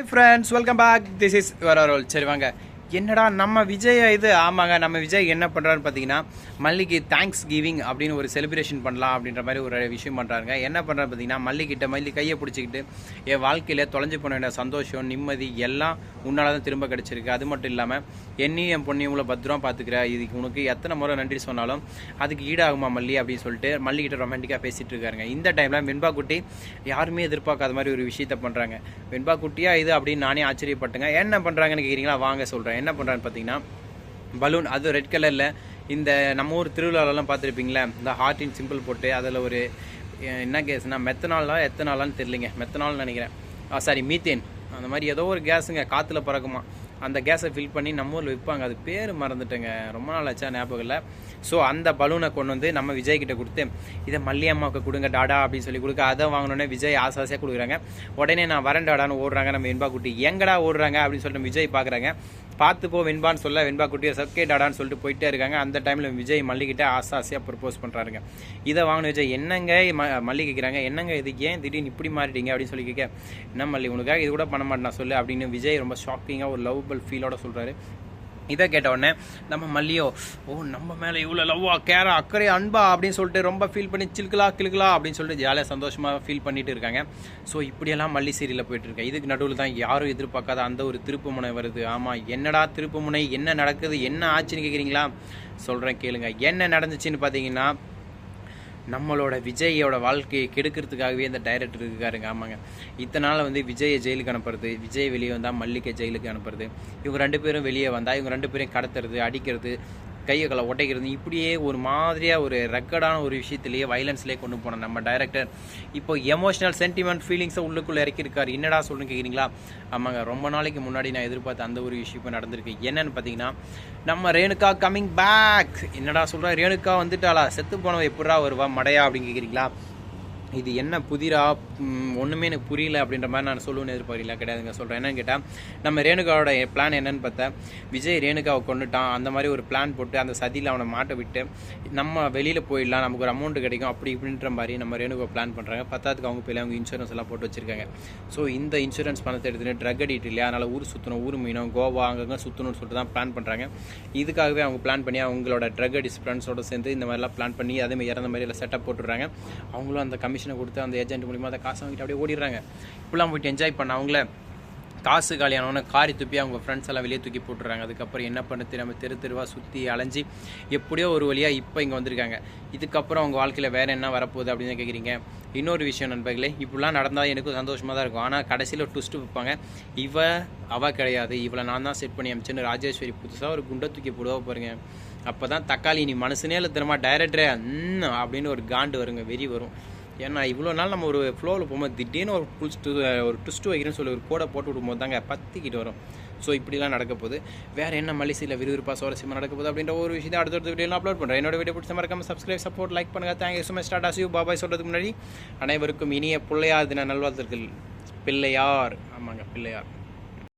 Hi friends welcome back this is வரோல் சரி வாங்க. என்னடா நம்ம விஜய் இது? ஆமாங்க நம்ம விஜய் என்ன பண்ணுறாருன்னு பார்த்தீங்கன்னா மல்லிக்கு தேங்க்ஸ் கிவிங் அப்படின்னு ஒரு செலிப்ரேஷன் பண்ணலாம் அப்படின்ற மாதிரி ஒரு விஷயம் பண்ணுறாங்க என்ன பண்ணுறாரு பார்த்தீங்கன்னா மல்லிக்கிட்ட மல்லி கையை பிடிச்சிக்கிட்டு என் வாழ்க்கையில் தொலைஞ்சு போன வேண்டிய சந்தோஷம் நிம்மதி எல்லாம் உன்னால் தான் திரும்ப கிடச்சிருக்கு. அது மட்டும் இல்லாமல் என்னையும் என் பொண்ணையும் உங்களை பத்திரமா பார்த்துக்கிற இதுக்கு உனக்கு எத்தனை முறை நன்றி சொன்னாலும் அதுக்கு ஈடாகுமா மல்லி அப்படின்னு சொல்லிட்டு மல்லிக்கிட்ட ரொமான்டிக்காக பேசிகிட்டு இருக்காருங்க. இந்த டைமில் வெண்பா குட்டி யாருமே எதிர்பார்க்காத மாதிரி ஒரு விஷயத்த பண்ணுறாங்க வெண்பா குட்டியாக இது அப்படின்னு நானே ஆச்சரியப்பட்டுங்க. என்ன பண்ணுறாங்கன்னு கேட்குறீங்களா வாங்க சொல்கிறேன் என்ன பண்ணுறான்னு பார்த்தீங்கன்னா பலூன் அது ரெட் கலரில் இந்த நம்ம ஊர் திருவிழாலெல்லாம் பார்த்துருப்பீங்களே இந்த ஹார்ட்டின் சிம்பிள் போட்டு அதில் ஒரு என்ன கேஸ்னால் மெத்தனாலா எத்தனாலான்னு தெரியலிங்க. மெத்தனால்னு நினைக்கிறேன். சாரி மீத்தேன் அந்த மாதிரி ஏதோ ஒரு கேஸுங்க காற்றுல பறக்குமா. அந்த கேஸை ஃபில் பண்ணி நம்ம ஊரில் விற்பாங்க அது பேர் மறந்துட்டேங்க. ரொம்ப நாள் ஆச்சா ஞாபகம் இல்லை. ஸோ அந்த பலூனை கொண்டு வந்து நம்ம விஜய்கிட்ட கொடுத்து இதை மல்லியம்மாவுக்கு கொடுங்க டாடா அப்படின்னு சொல்லி கொடுக்க அதை வாங்கினோடனே விஜய் ஆசை ஆசையாக கொடுக்குறாங்க. உடனே நான் வரேன் டாடான்னு ஓடுறாங்க. நம்ம என்பா குட்டி எங்கடா ஓடுறாங்க? அப்படின்னு சொல்லிட்டு விஜய் பார்க்குறாங்க பார்த்து போ வெண்பான்னு சொல்ல வெண்பா குட்டியை சக்கே டாடான்னு சொல்லிட்டு போயிட்டே இருக்காங்க. அந்த டைமில் விஜய் மல்லிகிட்ட ஆசை ஆசையாக ப்ரப்போஸ் பண்ணுறாருங்க இதை வாங்கின விஜய் என்னங்க ம மல்லி கேட்குறாங்க என்னங்க இது? ஏன் திடீர்னு இப்படி மாறிட்டீங்க? அப்படின்னு சொல்லி கேட்க என்ன மல்லி உனக்காக இது கூட பண்ண மாட்டேன் சொல்லு அப்படின்னு விஜய் ரொம்ப ஷாக்கிங்காக ஒரு லவ்வபிள் ஃபீலோட சொல்கிறாரு இதை கேட்ட உடனே நம்ம மல்லியோ ஓ நம்ம மேலே இவ்வளோ லவ்வா கேரா அக்கறை அன்பா? அப்படின்னு சொல்லிட்டு ரொம்ப ஃபீல் பண்ணி சிலுக்கலா கிளுக்கலா அப்படின்னு சொல்லிட்டு ஜாலியாக சந்தோஷமாக ஃபீல் பண்ணிட்டு இருக்காங்க. ஸோ இப்படியெல்லாம் மல்லி சீரியலில் போயிட்டு இதுக்கு நடுவில் தான் யாரும் எதிர்பார்க்காத அந்த ஒரு திருப்பு முனை வருது. ஆமாம் என்னடா திருப்பு முனை? என்ன நடக்குது? என்ன ஆச்சுன்னு கேட்குறீங்களா சொல்கிறேன் கேளுங்க. என்ன நடந்துச்சுன்னு பார்த்தீங்கன்னா நம்மளோட விஜயோட வாழ்க்கையை கெடுக்கிறதுக்காகவே இந்த டைரக்டர் இருக்காருங்க. ஆமாங்க. இத்தனை நாள் வந்து விஜயை ஜெயிலுக்கு அனுப்புறது விஜய் வெளியே வந்தால் மல்லிகை ஜெயிலுக்கு அனுப்புறது. இவங்க ரெண்டு பேரும் வெளியே வந்தால் இவங்க ரெண்டு பேரையும் கடத்துறது அடிக்கிறது கையை கலை உடைக்கிறது இப்படியே ஒரு மாதிரியாக ஒரு ரெக்கர்டான ஒரு விஷயத்திலேயே வைலன்ஸ்லேயே கொண்டு போன நம்ம டைரக்டர் இப்போ எமோஷனல் சென்டிமெண்ட் ஃபீலிங்ஸை உள்ளுக்குள்ளே இறக்கியிருக்காரு. என்னடா சொல்லுன்னு கேட்குறீங்களா ஆமாங்க ரொம்ப நாளைக்கு முன்னாடி நான் எதிர்பார்த்த அந்த ஒரு விஷயம் இப்போ நடந்திருக்கு. என்னன்னு பார்த்தீங்கன்னா நம்ம ரேணுகா கம்மிங் பேக் என்னடா சொல்கிறா ரேணுகா வந்துட்டாளா? செத்து போனவ எப்படா வருவா? மடையா அப்படின்னு கேட்குறீங்களா இது என்ன புதிரா? ஒன்றுமே எனக்கு புரியல அப்படின்ற மாதிரி நான் சொல்லுவேன் எதிர்பார்க்கல கிடையாதுங்க சொல்கிறேன் என்னன்னு கேட்டால் நம்ம ரேணுகாவோட பிளான் என்னன்னு பார்த்தா விஜய் ரேணுகாவை கொண்டுட்டான் அந்த மாதிரி ஒரு பிளான் போட்டு அந்த சதியில் அவனை மாட்ட விட்டு நம்ம வெளியில் போயிடலாம். நமக்கு ஒரு அமௌண்ட் கிடைக்கும். அப்படி இப்படின்ற மாதிரி நம்ம ரேணுகா பிளான் பண்ணுறாங்க பத்தாத்துக்கு அவங்க போய் அவங்க இன்சூரன்ஸ் எல்லாம் போட்டு வச்சிருக்காங்க. ஸோ இந்த இன்சூரன்ஸ் பணத்தை எடுத்துட்டு ட்ரக் அடிட்டு இல்லையா? அதனால் ஊர் சுற்றணும் ஊர் மீனும் கோவா அங்கங்கே சுற்றணும்னு சொல்லிட்டு தான் பிளான் பண்ணுறாங்க இதுக்காகவே அவங்க பிளான் பண்ணி அவங்களோட ட்ரக் அடிஸ் ஃப்ரெண்ட்ஸோட சேர்ந்து இந்த மாதிரிலாம் பிளான் பண்ணி அதே மாதிரி இறந்த மாதிரி எல்லாம் செட்டப் போட்டுடுறாங்க. அவங்களும் அந்த கமிஷன் கொடுத்து அந்த ஏஜென்ட் மூலியமாக அந்த காசை வாங்கிட்டு அப்படியே ஓடிடுறாங்க. இப்படிலாம் போயிட்டு என்ஜாய் பண்ண அவங்கள காசு காலியானவொன்னே காரி துப்பி அவங்க ஃப்ரெண்ட்ஸ் எல்லாம் வெளியே தூக்கி போட்டுறாங்க அதுக்கப்புறம் என்ன பண்ணுது? நம்ம தெரு தெருவாக சுற்றி அலைஞ்சு எப்படியோ ஒரு வழியாக இப்போ இங்கே வந்திருக்காங்க. இதுக்கப்புறம் அவங்க வாழ்க்கையில் வேறு என்ன வரப்போகுது அப்படின்னு கேட்குறீங்க இன்னொரு விஷயம் நண்பர்களே இப்படிலாம் நடந்தால் எனக்கும் சந்தோஷமாக தான் இருக்கும். ஆனால் கடைசியில் ட்விஸ்ட்டு வைப்பாங்க. இவ அவ கிடையாது. இவளை நான் தான் செட் பண்ணி அமிச்சேன்னு ராஜேஸ்வரி புதுசாக ஒரு குண்டை தூக்கி போடுவா பாருங்க. அப்போ தான் தக்காளி நீ மனசுனே இல்லை தினமா டைரக்டரே அப்படின்னு ஒரு காண்டு வருங்க. வெறி வரும். ஏன்னா இவ்வளோ நாள் நம்ம ஒரு ஃப்ளோவில் போகும்போது திடீர்னு ஒரு புல் ஒரு ட்விஸ்ட் வைக்கிறேன்னு சொல்லி ஒரு கோடை போட்டு விடும்போது தாங்க பத்திக்கிட்டு வரும். ஸோ இப்படிலாம் நடக்க போகுது. வேறு என்ன மலிசையில் விறுவிறுப்பாக சுவாரஸ்யமாக நடக்க போகுது அப்படின்ற ஒரு விஷயத்தை அடுத்தடுத்த வீடியோலாம் அப்லோட் பண்ணுறேன் என்னோட வீடியோ பிடிச்ச மறக்காம சப்ஸ்கிரைப் சப்போர்ட் லைக் பண்ணுங்கள் thank you so much start ஆசியூ bye bye சொல்கிறதுக்கு முன்னாடி அனைவருக்கும் இனிய பிள்ளையார் தின நல்வாழ்த்துக்கள். பிள்ளையார். ஆமாங்க பிள்ளையார்.